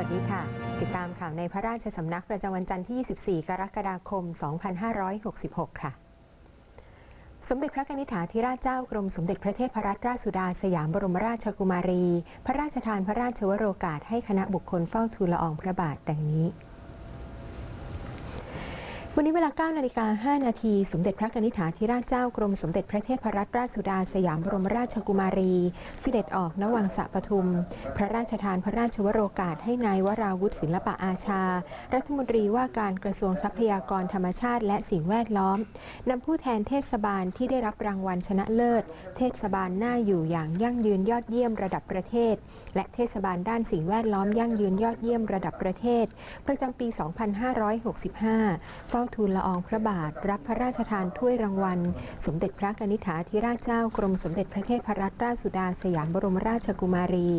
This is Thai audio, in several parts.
สวัสดีค่ะ ติดตามข่าวในพระราชสำนักประจำวันจันทร์ที่ 24 กรกฎาคม 2566 ค่ะ สมเด็จพระนิธิถาธิราชเจ้ากรมสมเด็จพระเทพรัตนราชสุดาสยามบรมราชกุมารี พระราชทานพระราชวโรกาสให้คณะบุคคลเฝ้าทูลละอองพระบาทดังนี้ วันนี้เวลา 9 นาฬิกา 5 นาที สมเด็จพระนิธิาธิราชเจ้ากรมสมเด็จพระเทพรัตนราชสุดาสยามบรมราชกุมารี เสด็จออกนวังสะปทุม พระราชทานพระราชวโรกาสให้นายวราวุฒิศิลปะอาชา รัฐมนตรีว่าการกระทรวงทรัพยากรธรรมชาติและสิ่งแวดล้อมนำผู้แทนเทศบาลที่ได้รับรางวัลชนะเลิศ เทศบาลหน่าอยู่อย่างยั่งยืนยอดเยี่ยมระดับประเทศ และเทศบาลด้านสิ่งแวดล้อมยั่งยืนยอดเยี่ยมระดับประเทศ ประจำปี 2565เฝ้าทูลละอองพระบาท รับพระราชทานถ้วยรางวัล สมเด็จพระกนิษฐาธิราชเจ้ากรมสมเด็จพระเทพรัตนราชสุดาสยามบรมราชกุมารี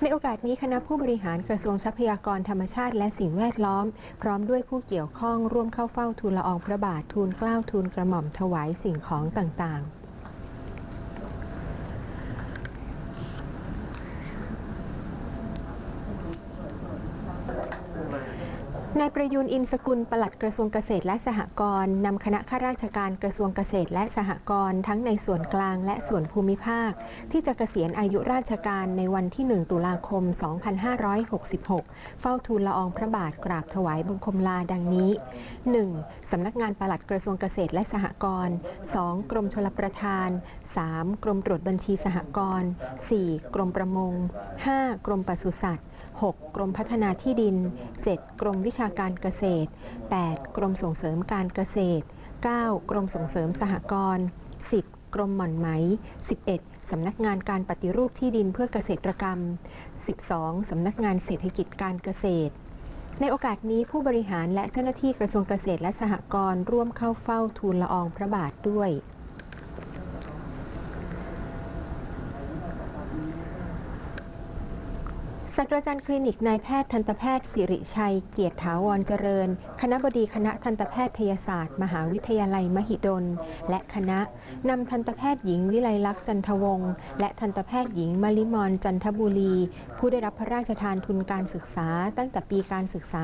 ในโอกาสนี้คณะผู้บริหารกระทรวงทรัพยากรธรรมชาติ และสิ่งแวดล้อม พร้อมด้วยผู้เกี่ยวข้องร่วมเข้าเฝ้าทูลละอองพระบาททูลเกล้าทูลกระหม่อมถวายสิ่งของต่างๆ นายประยูนอินสกุลปลัดกระทรวงเกษตรและสหกรณ์นำคณะข้าราชการกระทรวงเกษตรและสหกรณ์ทั้งในส่วนกลางและส่วนภูมิภาค ที่จะเกษียณอายุราชการในวันที่ 1 ตุลาคม 2566 เฝ้าทูลละอองพระบาทกราบถวายบังคมลาดังนี้ 1. สำนักงานปลัดกระทรวงเกษตรและสหกรณ์ 2. กรมชลประทาน 3. กรมตรวจบัญชีสหกรณ์ 4. กรมประมง 5. กรมปศุสัตว์ 6. กรมพัฒนาที่ดิน 7. กรมวิชาการเกษตร 8. กรมส่งเสริมการเกษตร 9. กรมส่งเสริมสหกรณ์ 10. กรมหม่อนไหม 11. สำนักงานการปฏิรูปที่ดินเพื่อเกษตรกรรม 12. สำนักงานเศรษฐกิจการเกษตร ในโอกาสนี้ผู้บริหารและเจ้าหน้าที่กระทรวงเกษตรและสหกรณ์ร่วมเข้าเฝ้าทูลละอองพระบาทด้วย ศาสตราจารย์คลินิกนายแพทย์ทันตแพทย์สิริชัย เกียรติถาวรเจริญ คณะบดีคณะทันตแพทยศาสตร์ มหาวิทยาลัยมหิดล และคณะนำทันตแพทย์หญิงวิไลลักษณ์จันทวงศ์และทันตแพทย์หญิงมลิมอนจันทบุรี ผู้ได้รับพระราชทานทุนการศึกษาตั้งแต่ปีการศึกษา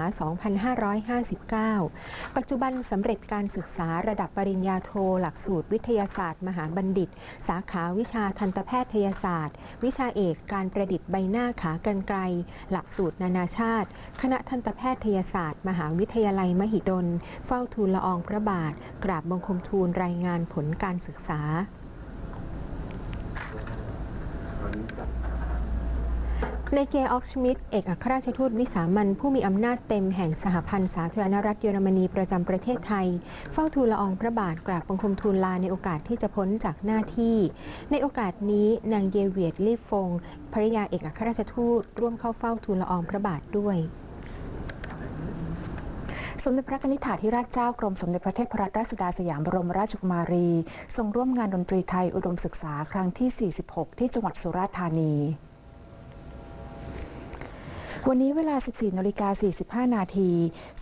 2559 ปัจจุบันสำเร็จการศึกษาระดับปริญญาโทหลักสูตรวิทยาศาสตร์ มหาบัณฑิต สาขาวิชาทันตแพทยศาสตร์ วิชาเอกการประดิษฐ์ใบหน้าขากรรไกรหลักสูตรนานาชาติ คณะทันตแพทยศาสตร์ มหาวิทยาลัยมหิดล เฝ้าทูลละอองพระบาท กราบบังคมทูลรายงานผลการศึกษา ในเกออกชมิดเอกอัครราชทูตวิสามันผู้มีอำนาจเต็มแห่งสหพันธ์สาธารณรัฐเยอรมนีประจำประเทศไทย เฝ้าทูลละอองพระบาทกราบบังคมทูลลาในโอกาสที่จะพ้นจากหน้าที่ ในโอกาสนี้นางเยเวียดลีฟงภริยาเอกอัครราชทูตร่วมเข้าเฝ้าทูลละอองพระบาทด้วยสมเด็จพระนิธิถาธิราชเจ้ากรมสมเด็จพระเทพรัตนราชสุดาสยามบรมราชกุมารี ทรงร่วมงานดนตรีไทยอุดมศึกษาครั้งที่ 46 ที่จังหวัดสุราษฎร์ธานี วันนี้เวลา 14นาฬิกา45 นาที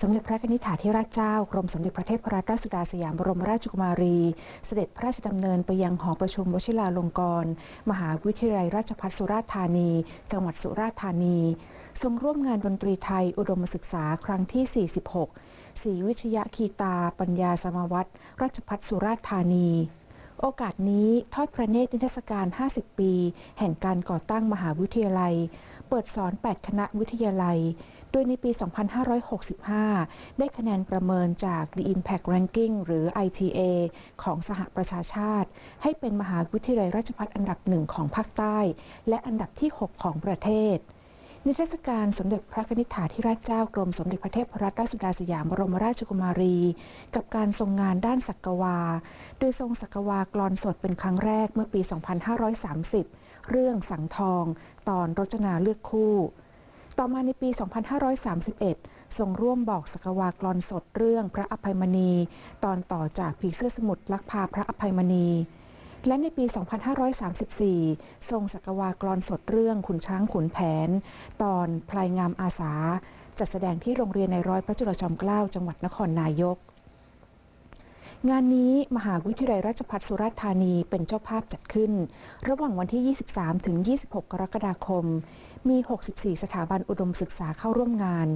สมเด็จพระนิธิถาธิราชเจ้ากรมสมเด็จพระเทพรัตนราชสุดาสยามบรมราชกุมารี เสด็จพระราชดำเนินไปยังหอประชุมวชิราลงกรณ์มหาวิทยาลัยราชภัฏสุราษฎร์ธานี จังหวัดสุราษฎร์ธานี ทรงร่วมงานดนตรีไทยอุดมศึกษาครั้งที่ 46ศรีวิทยาคีตา ปัญญาสมวัตรราชพัฒสุราษฎร์ธานีโอกาสนี้ทอดพระเนตรนิทรรศการ 50 ปี แห่งการก่อตั้งมหาวิทยาลัย เปิดสอน 8 คณะวิทยาลัย โดยในปี 2565 ได้คะแนนประเมินจาก The Impact Ranking หรือ ITA ของสหประชาชาติ ให้เป็นมหาวิทยาลัยราชภัฏอันดับหนึ่งของภาคใต้ และอันดับที่ 6 ของประเทศนิทรรศการสมเด็จพระนิธิถาธิราชเจ้ากรมสมเด็จพระเทพรัตนราชสุดาสยามบรมราชกุมารี กับการทรงงานด้านสักกวา โดยทรงสักกวากลอนสดเป็นครั้งแรกเมื่อปี 2530 เรื่องสังทอง ตอนรจนาเลือกคู่ ต่อมาในปี 2531 ทรงร่วมบอกสักวากลอนสดเรื่องพระอภัยมณี ตอนต่อจากผีเสื้อสมุทรลักพาพระอภัยมณี และในปี 2534 ทรงสักวากรอนสดเรื่องขุนช้างขุนแผน ตอนพลายงามอาสา จัดแสดงที่โรงเรียนในร้อยพระจุลจอมเกล้าจังหวัดนครนายก งานนี้มหาวิทยาลัยราชภัฏสุราษฎร์ธานีเป็นเจ้าภาพจัดขึ้น ระหว่างวันที่ 23 ถึง 26 กรกฎาคม มี 64 สถาบันอุดมศึกษาเข้าร่วมงาน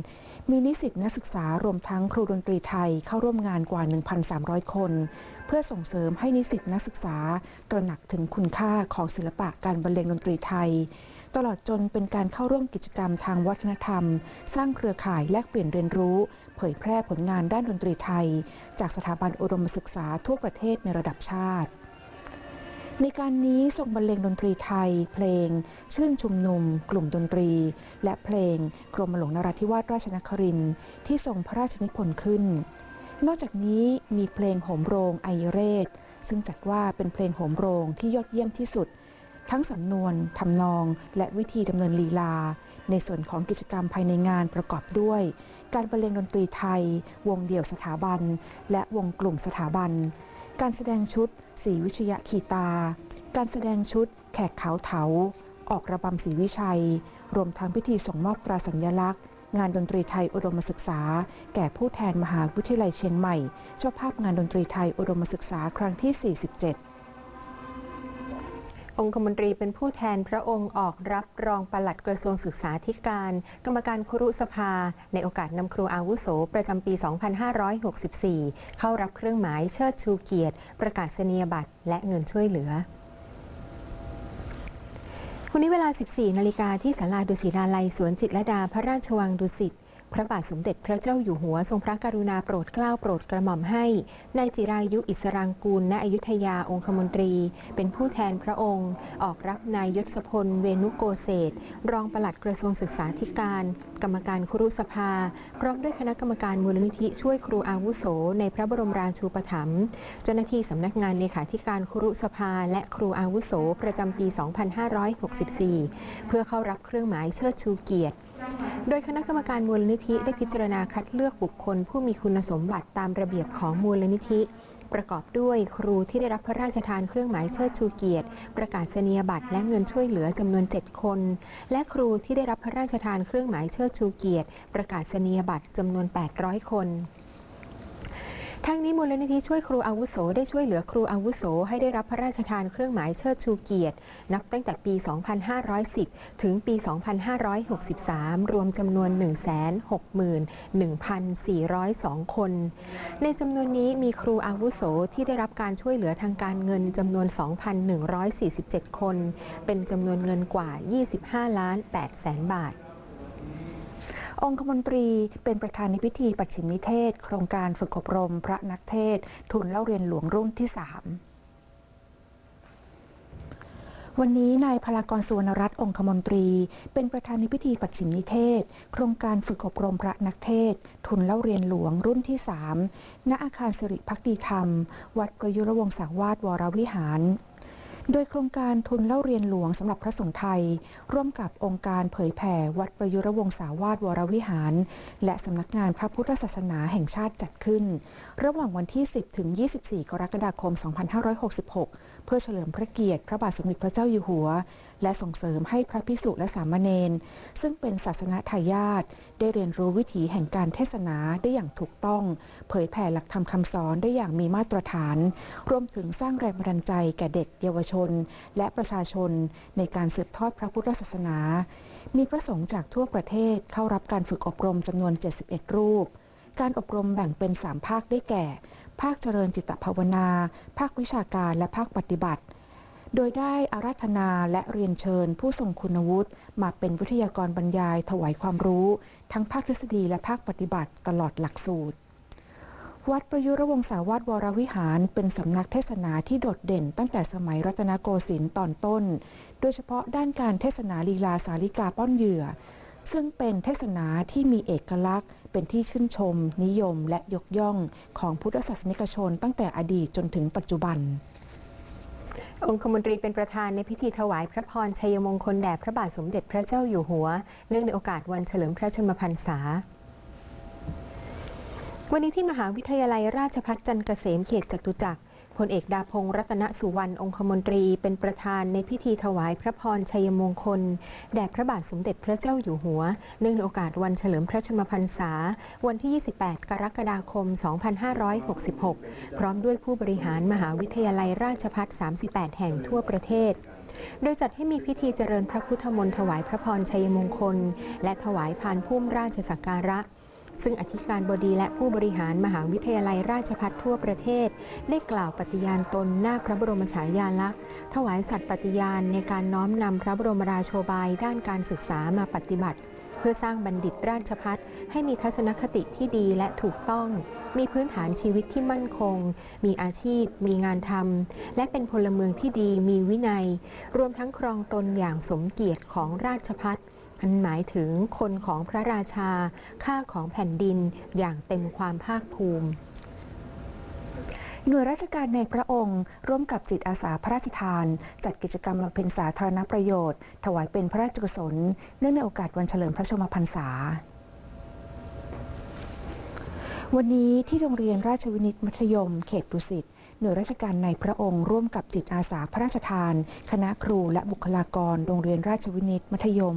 มีนิสิตนักศึกษารวมทั้งครูดนตรีไทยเข้าร่วมงานกว่า 1,300 คน เพื่อส่งเสริมให้นิสิตนักศึกษาตระหนักถึงคุณค่าของศิลปะการบรรเลงดนตรีไทย ตลอดจนเป็นการเข้าร่วมกิจกรรมทางวัฒนธรรม สร้างเครือข่ายแลกเปลี่ยนเรียนรู้ เผยแพร่ผลงานด้านดนตรีไทย จากสถาบันอุดมศึกษาทั่วประเทศในระดับชาติ ในการนี้ทรงบรรเลงดนตรีไทย เพลง ชื่นชุมนุม กลุ่มดนตรี และเพลงกรมหลวงนราธิวาสราชนครินที่ทรงพระราชนิพนธ์ขึ้น นอกจากนี้มีเพลงโหมโรงไอเรศซึ่งจัดว่าเป็นเพลงโหมโรงที่ยอดเยี่ยมที่สุด ทั้งสำนวนทำนอง และวิธีดำเนินลีลา ในส่วนของกิจกรรมภายในงานประกอบด้วย การบรรเลงดนตรีไทย วงเดี่ยวสถาบัน และวงกลุ่มสถาบัน การแสดงชุดสีวิชยะขีตา การแสดงชุด แขกขาวเถา ออกระบำศรีวิชัย รวมทั้งพิธีส่งมอบตราสัญลักษณ์ งานดนตรีไทยอุดมศึกษา แก่ผู้แทนมหาวิทยาลัยเชียงใหม่ เจ้าภาพงานดนตรีไทยอุดมศึกษาครั้งที่ 47 องคมนตรีเป็นผู้แทนพระองค์ออกรับรองปลัดกระทรวงศึกษาธิการ กรรมการครุสภา ในโอกาสนำครูอาวุโส ประจำปี 2564 เข้ารับเครื่องหมายเชิดชูเกียรติ ประกาศนียบัตรและเงินช่วยเหลือวันนี้เวลา 14 นาฬิกาที่ศาลาดุสิตาลัยสวนจิตรดาพระราชวังดุสิต พระบาทสมเด็จพระเจ้าอยู่หัวทรงพระกรุณาโปรดเกล้าโปรดกระหม่อมให้นายจิรายุอิสรางกูลณอยุธยาองคมนตรี เป็นผู้แทนพระองค์ ออกรับนายยศพล เวนุโกเศษรองปลัดกระทรวงศึกษาธิการ กรรมการครุสภา พร้อมด้วยคณะกรรมการมูลนิธิช่วยครูอาวุโส ในพระบรมราชูปถัมภ์เจ้าหน้าที่สำนักงานเลขาธิการครุสภา และครูอาวุโสประจำปี 2564 เพื่อเข้ารับเครื่องหมายเชิดชูเกียรติ โดยคณะกรรมการมูลนิธิได้พิจารณาคัดเลือกบุคคล ผู้มีคุณสมบัติตามระเบียบของมูลนิธิ ประกอบด้วยครูที่ได้รับพระราชทานเครื่องหมายเชิดชูเกียรติ ประกาศนียบัตรและเงินช่วยเหลือจำนวน 7 คน และครูที่ได้รับพระราชทานเครื่องหมายเชิดชูเกียรติ ประกาศนียบัตรจำนวน 800 คน ทั้งนี้มูลนิธิช่วยครูอาวุโสได้ช่วยเหลือครูอาวุโสให้ได้รับพระราชทานเครื่องหมายเชิดชูเกียรติ นับตั้งแต่ปี 2510 ถึงปี 2563 รวมจำนวน 161,402 คน ในจำนวนนี้มีครูอาวุโสที่ได้รับการช่วยเหลือทางการเงินจำนวน 2,147 คน เป็นจำนวนเงินกว่า 25 ล้าน8แสนบาท องคมนตรีเป็นประธานในพิธีปัจฉิมนิเทศ โครงการฝึกอบรม พระนักเทศ ทุนเล่าเรียนหลวงรุ่นที่3วันนี้นายพลากรสุวรรณรัตน์องคมนตรี เป็นประธานในพิธีปัจฉิมนิเทศ โครงการฝึกอบรมพระนักเทศ ทุนเล่าเรียนหลวงรุ่นที่ 3 ณอาคารสิริพักดีธรรม วัดประยุรวงศาวาสวรวิหาร โดยโครงการทุนเล่าเรียนหลวงสำหรับพระสงฆ์ไทย ร่วมกับองค์การเผยแผ่วัดประยุรวงศาวาสวรวิหาร และสำนักงานพระพุทธศาสนาแห่งชาติจัดขึ้น ระหว่างวันที่ 10 ถึง 24 กรกฎาคม 2566 เพื่อเฉลิมพระเกียรติพระบาทสมเด็จพระเจ้าอยู่หัว และส่งเสริมให้พระภิกษุและสามเณรซึ่งเป็นศาสนาทายาทได้เรียนรู้วิถีแห่งการเทศนาได้อย่างถูกต้อง เผยแผ่หลักธรรมคำสอนได้อย่างมีมาตรฐาน รวมถึงสร้างแรงบันดาลใจแก่เด็กเยาวชน และประชาชนในการสืบทอดพระพุทธศาสนา มีพระสงฆ์จากทั่วประเทศเข้ารับการฝึกอบรมจำนวน 71 รูปการอบรมแบ่งเป็น 3 ภาคได้แก่ ภาคเจริญจิตภาวนา ภาควิชาการและภาคปฏิบัติ โดยได้อาราธนาและเรียนเชิญผู้ทรงคุณวุฒิมาเป็นวิทยากรบรรยายถวายความรู้ ทั้งภาคทฤษฎีและภาคปฏิบัติตลอดหลักสูตร วัดประยุรวงศาวาสวรวิหารเป็นสำนักเทศนาที่โดดเด่นตั้งแต่สมัยรัตนโกสินทร์ตอนต้น โดยเฉพาะด้านการเทศนาลีลาสาลิกาป้อนเหยื่อ ซึ่งเป็นเทศนาที่มีเอกลักษณ์ เป็นที่ชื่นชม นิยมและยกย่องของพุทธศาสนิกชนตั้งแต่อดีตจนถึงปัจจุบัน องคมนตรีเป็นประธานในพิธีถวายพระพรชัยมงคลแด่พระบาทสมเด็จพระเจ้าอยู่หัว เนื่องในโอกาสวันเฉลิมพระชนมพรรษาวันนี้ที่มหาวิทยาลัยราชภัฏจันทร์เกษมเขตจตุจักร พลเอกดาพงศ์รัตนสุวรรณองคมนตรีเป็นประธานในพิธีถวายพระพรชัยมงคล แด่พระบาทสมเด็จพระเจ้าอยู่หัว เนื่องในโอกาสวันเฉลิมพระชนมพรรษา วันที่ 28 กรกฎาคม 2566 พร้อมด้วยผู้บริหารมหาวิทยาลัยราชภัฏ 38 แห่งทั่วประเทศโดยจัดให้มีพิธีเจริญพระพุทธมนต์ถวายพระพรชัยมงคล และถวายพานพุ่มราชสักการะ ซึ่งอธิการบดีและผู้บริหารมหาวิทยาลัยราชภัฏทั่วประเทศ ได้กล่าวปฏิญาณตนหน้าพระบรมฉายาลักษณ์ถวายสัตย์ปฏิญาณในการน้อมนำพระบรมราโชบายด้านการศึกษามาปฏิบัติ เพื่อสร้างบัณฑิตราชพัฒให้มีทัศนคติที่ดีและถูกต้อง มีพื้นฐานชีวิตที่มั่นคง มีอาชีพ มีงานทำและเป็นพลเมืองที่ดีมีวินัย รวมทั้งครองตนอย่างสมเกียรติของราชพัฒ อันหมายถึงคนของพระราชาค่าของแผ่นดินอย่างเต็มความภาคภูมิหน่วยราชการในพระองค์ ร่วมกับจิตอาสาพระราชทาน จัดกิจกรรมบำเพ็ญสาธารณประโยชน์ ถวายเป็นพระราชกุศลเนื่องในโอกาสวันเฉลิมพระชนมพรรษา วันนี้ที่โรงเรียนราชวินิตมัธยม เขตดุสิต หน่วยราชการในพระองค์ร่วมกับจิตอาสาพระราชทาน คณะครูและบุคลากร โรงเรียนราชวินิตมัธยม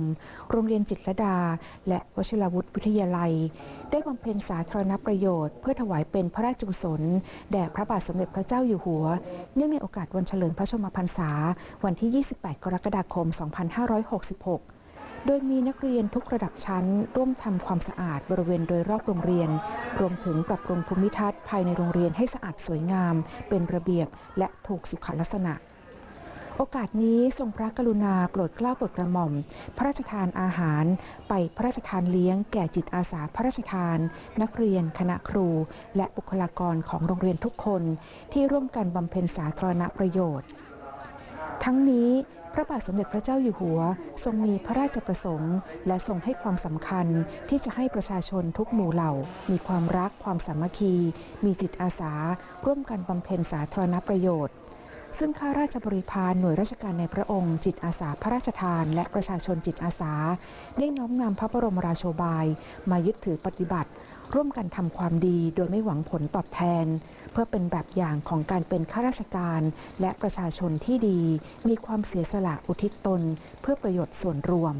โรงเรียนจิตรดา และวชิรวุฒิวิทยาลัย ได้บำเพ็ญสาธารณประโยชน์ เพื่อถวายเป็นพระราชกุศล แด่พระบาทสมเด็จพระเจ้าอยู่หัว เนื่องในโอกาสวันเฉลิมพระชนมพรรษา วันที่ 28 กรกฎาคม 2566โดยมีนักเรียนทุกระดับชั้นร่วมทำความสะอาดบริเวณโดยรอบโรงเรียน รวมถึงปรับปรุงภูมิทัศน์ภายในโรงเรียนให้สะอาดสวยงาม เป็นระเบียบและถูกสุขลักษณะ โอกาสนี้ทรงพระกรุณาโปรดเกล้าโปรดกระหม่อม พระราชทานอาหาร ไปพระราชทานเลี้ยงแก่จิตอาสาพระราชทาน นักเรียน คณะครู และบุคลากรของโรงเรียนทุกคนที่ร่วมกันบำเพ็ญสาธารณประโยชน์ ทั้งนี้ พระบาทสมเด็จพระเจ้าอยู่หัว ทรงมีพระราชประสงค์ และทรงให้ความสำคัญที่จะให้ประชาชนทุกหมู่เหล่า มีความรักความสามัคคี มีจิตอาสา ร่วมกันบำเพ็ญสาธารณประโยชน์ ซึ่งข้าราชบริพารหน่วยราชการในพระองค์จิตอาสาพระราชทาน และประชาชนจิตอาสา ได้น้อมนำพระบรมราโชบาย มายึดถือปฏิบัติ ร่วมกันทำความดีโดยไม่หวังผลตอบแทน เพื่อเป็นแบบอย่างของการเป็นข้าราชการ และประชาชนที่ดี มีความเสียสละอุทิศตน เพื่อประโยชน์ส่วนรวม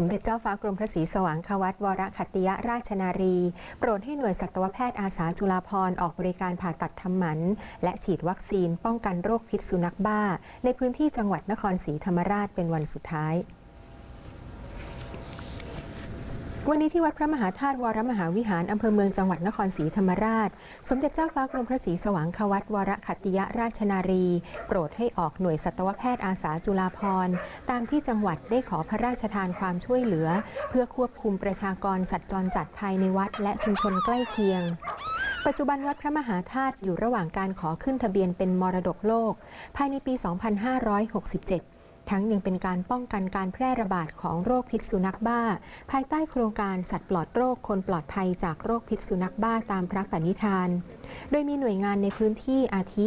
สมเด็จเจ้าฟ้ากรมพระศรีสว่างควัตวรคัตติยราชนารี โปรดให้หน่วยสัตวแพทย์อาสาจุฬาภรณ์ออกบริการผ่าตัดทำหมัน และฉีดวัคซีนป้องกันโรคพิษสุนัขบ้า ในพื้นที่จังหวัดนครศรีธรรมราชเป็นวันสุดท้าย วันนี้ที่วัดพระมหาธาตุวรมหาวิหาร อำเภอเมืองจังหวัดนครศรีธรรมราช สมเด็จเจ้าฟ้ากรมพระศรีสว่างควัตวรคัตติยราชนารี โปรดให้ออกหน่วยสัตวแพทย์อาสาจุฬาภรณ์ตามที่จังหวัดได้ขอพระราชทานความช่วยเหลือ เพื่อควบคุมประชากรสัตว์จรจัดภายในวัดและชุมชนใกล้เคียงปัจจุบันวัดพระมหาธาตุอยู่ระหว่างการขอขึ้นทะเบียนเป็นมรดกโลก ภายในปี 2567 ทั้งยังเป็นการป้องกันการแพร่ระบาดของโรคพิษสุนัขบ้า ภายใต้โครงการสัตว์ปลอดโรคคนปลอดภัยจากโรคพิษสุนัขบ้าตามพระปณิธาน โดยมีหน่วยงานในพื้นที่อาทิ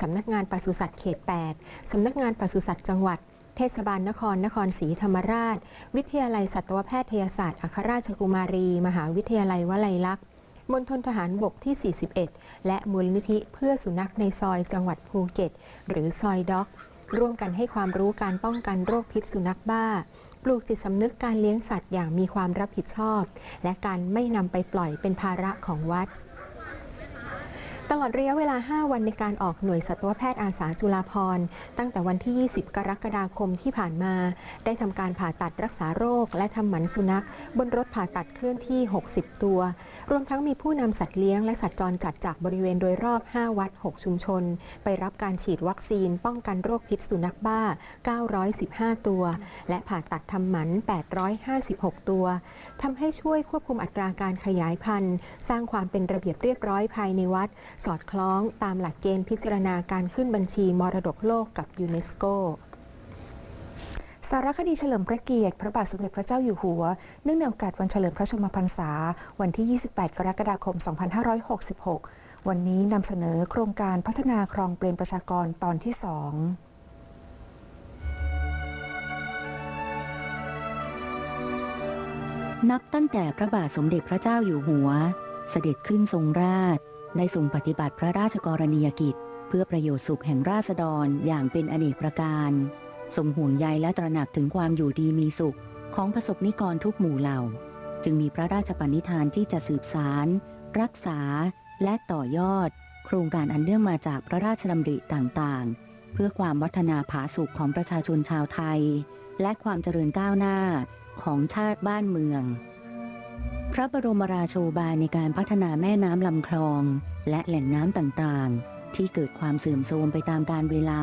สำนักงานปศุสัตว์เขต 8 สำนักงานปศุสัตว์จังหวัด เทศบาลนครนครศรีธรรมราช วิทยาลัยสัตวแพทยศาสตร์อัครราชกุมารี มหาวิทยาลัยวลัยลักษณ์มณฑลทหารบกที่ 41 และมูลนิธิเพื่อสุนัขในซอยจังหวัดภูเก็ต หรือซอยด็อก ร่วมกันให้ความรู้การป้องกันโรคพิษสุนัขบ้า ปลูกจิตสำนึกการเลี้ยงสัตว์อย่างมีความรับผิดชอบ และการไม่นำไปปล่อยเป็นภาระของวัด ตลอดระยะเวลา 5 วันในการออกหน่วยสัตวแพทย์อาสาจุฬาภรณ์ตั้งแต่วันที่ 20 กรกฎาคมที่ผ่านมา ได้ทำการผ่าตัดรักษาโรค และทำหมันสุนัข บนรถผ่าตัดเคลื่อนที่ 60 ตัว รวมทั้งมีผู้นำสัตว์เลี้ยงและสัตว์จรจัดจากบริเวณโดยรอบ 5 วัด 6 ชุมชน ไปรับการฉีดวัคซีน ป้องกันโรคพิษสุนัขบ้า 915 ตัว และผ่าตัดทำหมัน 856 ตัวทำให้ช่วยควบคุมอัตราการขยายพันธุ์ สร้างความเป็นระเบียบเรียบร้อยภายในวัดสอดคล้องตามหลักเกณฑ์พิจารณาการขึ้นบัญชีมรดกโลกกับยูเนสโกสารคดีเฉลิมพระเกียรติ พระบาทสมเด็จพระเจ้าอยู่หัว เนื่องในโอกาสวันเฉลิมพระชนมพรรษา วันที่ 28 กรกฎาคม 2566 วันนี้นำเสนอโครงการพัฒนาครองเปรมประชากรตอนที่สองนับตั้งแต่พระบาทสมเด็จพระเจ้าอยู่หัว เสด็จขึ้นทรงราช ได้ทรงปฏิบัติพระราชกรณียกิจ เพื่อประโยชน์สุขแห่งราษฎรอย่างเป็นอเนกประการทรงห่วงใยและตระหนักถึงความอยู่ดีมีสุข ของประสบนิกรทุกหมู่เหล่า จึงมีพระราชปณิธานที่จะสืบสาร รักษา และต่อยอด โครงการอันเนื่องมาจากพระราชดำริต่างๆ เพื่อความวัฒนาผาสุขของประชาชนชาวไทย และความเจริญก้าวหน้าของชาติบ้านเมือง พระบรมราโชบายในการพัฒนาแม่น้ำลำคลอง และแหล่งน้ำต่างๆ ที่เกิดความเสื่อมโทรมไปตามกาลเวลา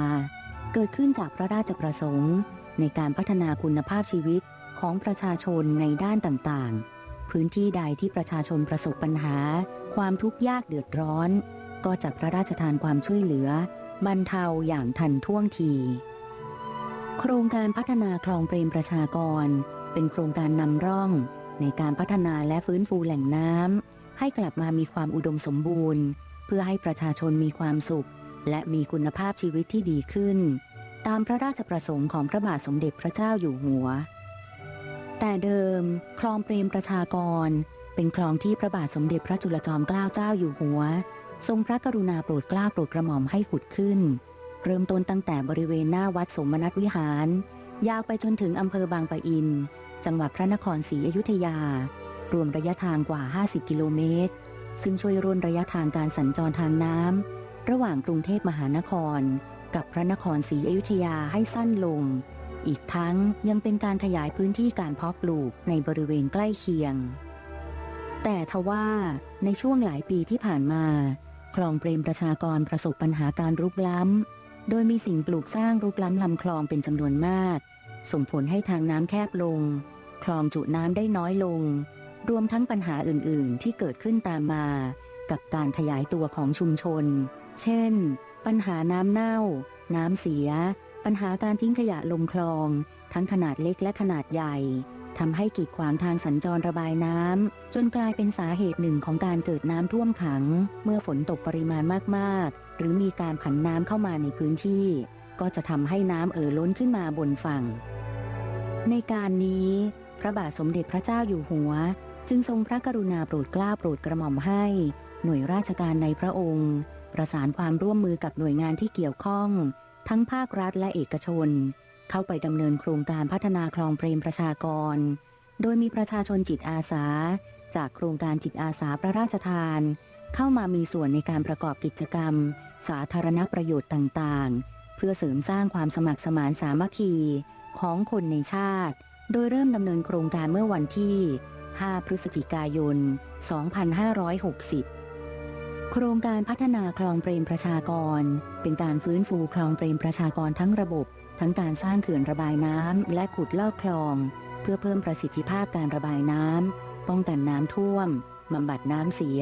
เกิดขึ้นจากพระราชประสงค์ ในการพัฒนาคุณภาพชีวิตของประชาชนในด้านต่างๆ พื้นที่ใดที่ประชาชนประสบปัญหา ความทุกข์ยากเดือดร้อน ก็จะพระราชทานความช่วยเหลือ บรรเทาอย่างทันท่วงที โครงการพัฒนาคลองเปรมประชากร เป็นโครงการนำร่อง ในการพัฒนาและฟื้นฟูแหล่งน้ำให้กลับมามีความอุดมสมบูรณ์ เพื่อให้ประชาชนมีความสุข และมีคุณภาพชีวิตที่ดีขึ้น ตามพระราชประสงค์ของพระบาทสมเด็จพระเจ้าอยู่หัว แต่เดิม คลองเปรมประชากร เป็นคลองที่พระบาทสมเด็จพระจุลจอมเกล้าเจ้าอยู่หัว ทรงพระกรุณาโปรดเกล้าโปรดกระหม่อมให้ขุดขึ้น เริ่มต้นตั้งแต่บริเวณหน้าวัดสมณัตวิหาร ยาวไปจนถึงอำเภอบางปะอิน จังหวัดพระนครศรีอยุธยา รวมระยะทางกว่า 50 กิโลเมตร ซึ่งช่วยร่นระยะทางการสัญจรทางน้ำระหว่างกรุงเทพมหานคร กับพระนครศรีอยุธยาให้สั้นลง อีกทั้งยังเป็นการขยายพื้นที่การเพาะปลูกในบริเวณใกล้เคียง แต่ทว่าในช่วงหลายปีที่ผ่านมา คลองเปรมประชากรประสบปัญหาการรุกล้ำ โดยมีสิ่งปลูกสร้างรุกล้ำลำคลองเป็นจำนวนมาก ส่งผลให้ทางน้ำแคบลง คลองจุน้ำได้น้อยลง รวมทั้งปัญหาอื่น ๆ ที่เกิดขึ้นตามมา กับการขยายตัวของชุมชน เช่น ปัญหาน้ำเน่า น้ำเสีย ปัญหาการทิ้งขยะลงคลอง ทั้งขนาดเล็กและขนาดใหญ่ทำให้กีดขวางทางสัญจรระบายน้ำจนกลายเป็นสาเหตุหนึ่งของการเกิดน้ำท่วมขัง เมื่อฝนตกปริมาณมาก ๆ หรือมีการผันน้ำเข้ามาในพื้นที่ ก็จะทำให้น้ำเอ่อล้นขึ้นมาบนฝั่ง ในการนี้ พระบาทสมเด็จพระเจ้าอยู่หัว จึงทรงพระกรุณาโปรดเกล้าโปรดกระหม่อมให้ หน่วยราชการในพระองค์ ประสานความร่วมมือกับหน่วยงานที่เกี่ยวข้อง ทั้งภาครัฐและเอกชน เข้าไปดำเนินโครงการพัฒนาคลองเปรมประชากร โดยมีประชาชนจิตอาสา จากโครงการจิตอาสาพระราชทาน เข้ามามีส่วนในการประกอบกิจกรรม สาธารณประโยชน์ต่างๆ เพื่อเสริมสร้างความสมัครสมานสามัคคี ของคนในชาติ โดยเริ่มดำเนินโครงการเมื่อวันที่ 5 พฤศจิกายน 2560 โครงการพัฒนาคลองเปรมประชากร เป็นการฟื้นฟูคลองเปรมประชากรทั้งระบบ ทั้งการสร้างเขื่อนระบายน้ำและขุดลอกคลอง เพื่อเพิ่มประสิทธิภาพการระบายน้ำป้องกันน้ำท่วมบำบัดน้ำเสีย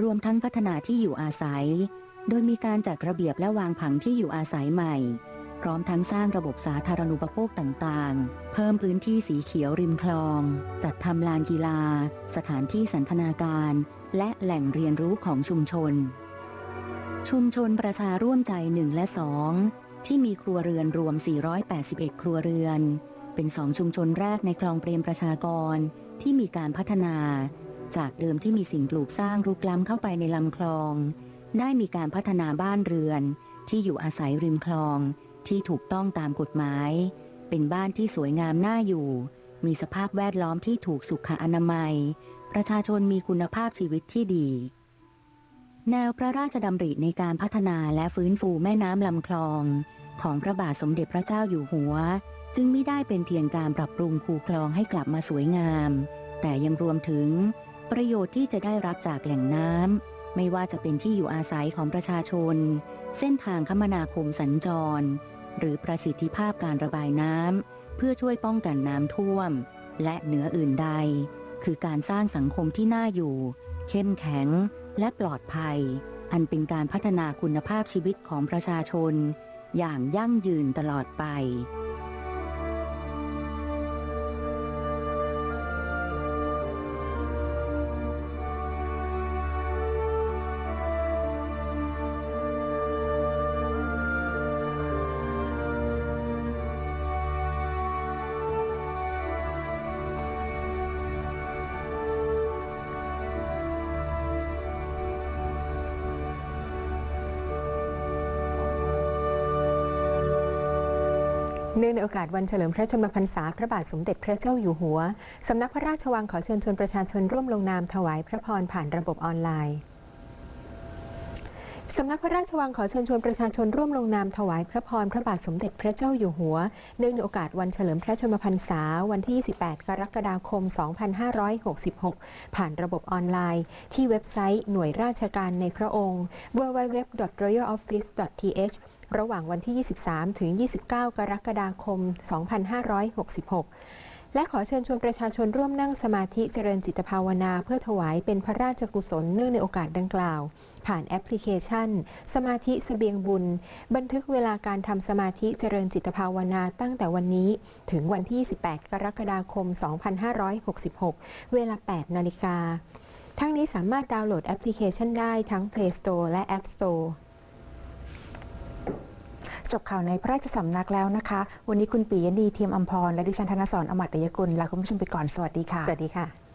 รวมทั้งพัฒนาที่อยู่อาศัย โดยมีการจัดระเบียบและวางผังที่อยู่อาศัยใหม่ พร้อมทั้งสร้างระบบสาธารณูปโภคต่างๆ เพิ่มพื้นที่สีเขียวริมคลอง จัดทำลานกีฬา สถานที่สันทนาการ และแหล่งเรียนรู้ของชุมชน ชุมชนประชาร่วมใจ1และ2ที่มีครัวเรือนรวม 481 ครัวเรือน เป็นสองชุมชนแรกในคลองเปรมประชากรที่มีการพัฒนา จากเดิมที่มีสิ่งปลูกสร้างรุกล้ำเข้าไปในลำคลอง ได้มีการพัฒนาบ้านเรือนที่อยู่อาศัยริมคลอง ที่ถูกต้องตามกฎหมาย เป็นบ้านที่สวยงามน่าอยู่ มีสภาพแวดล้อมที่ถูกสุขอนามัย ประชาชนมีคุณภาพชีวิตที่ดี แนวพระราชดำริในการพัฒนาและฟื้นฟูแม่น้ำลำคลอง ของพระบาทสมเด็จพระเจ้าอยู่หัวจึงไม่ได้เป็นเพียงการปรับปรุงคูคลองให้กลับมาสวยงาม แต่ยังรวมถึง ประโยชน์ที่จะได้รับจากแหล่งน้ำไม่ว่าจะเป็นที่อยู่อาศัยของประชาชนเส้นทางคมนาคมสัญจร หรือประสิทธิภาพการระบายน้ำเพื่อช่วยป้องกันน้ำท่วม และเหนืออื่นใด คือการสร้างสังคมที่น่าอยู่ เข้มแข็ง และปลอดภัย อันเป็นการพัฒนาคุณภาพชีวิตของประชาชน อย่างยั่งยืนตลอดไป เนื่องในโอกาสวันเฉลิมพระชนมพรรษาพระบาทสมเด็จพระเจ้าอยู่หัว สำนักพระราชวังขอเชิญชวนประชาชนร่วมลงนามถวายพระพรผ่านระบบออนไลน์ สำนักพระราชวังขอเชิญชวนประชาชนร่วมลงนามถวายพระพรพระบาทสมเด็จพระเจ้าอยู่หัว เนื่องในโอกาสวันเฉลิมพระชนมพรรษาวันที่ 28 กรกฎาคม 2566 ผ่านระบบออนไลน์ ที่เว็บไซต์หน่วยราชการในพระองค์ www.royaloffice.th ระหว่างวันที่ 23 ถึง 29 กรกฎาคม 2566 และขอเชิญชวนประชาชนร่วมนั่งสมาธิเจริญจิตภาวนา เพื่อถวายเป็นพระราชกุศลเนื่องในโอกาสดังกล่าว ผ่านแอปพลิเคชัน สมาธิเสบียงบุญ บันทึกเวลาการทำสมาธิเจริญจิตภาวนาตั้งแต่วันนี้ ถึงวันที่18กรกฎาคม 2566 เวลา 8 นาฬิกาทั้งนี้สามารถดาวน์โหลดแอปพลิเคชันได้ทั้ง Play Store และ App Store จบข่าวในพระราชสำนักแล้วนะคะ วันนี้คุณปียณีเทียมอัมพร และดิฉันธนสรอมตยกุลลาคุณผู้ชมไปก่อน สวัสดีค่ะ สวัสดีค่ะ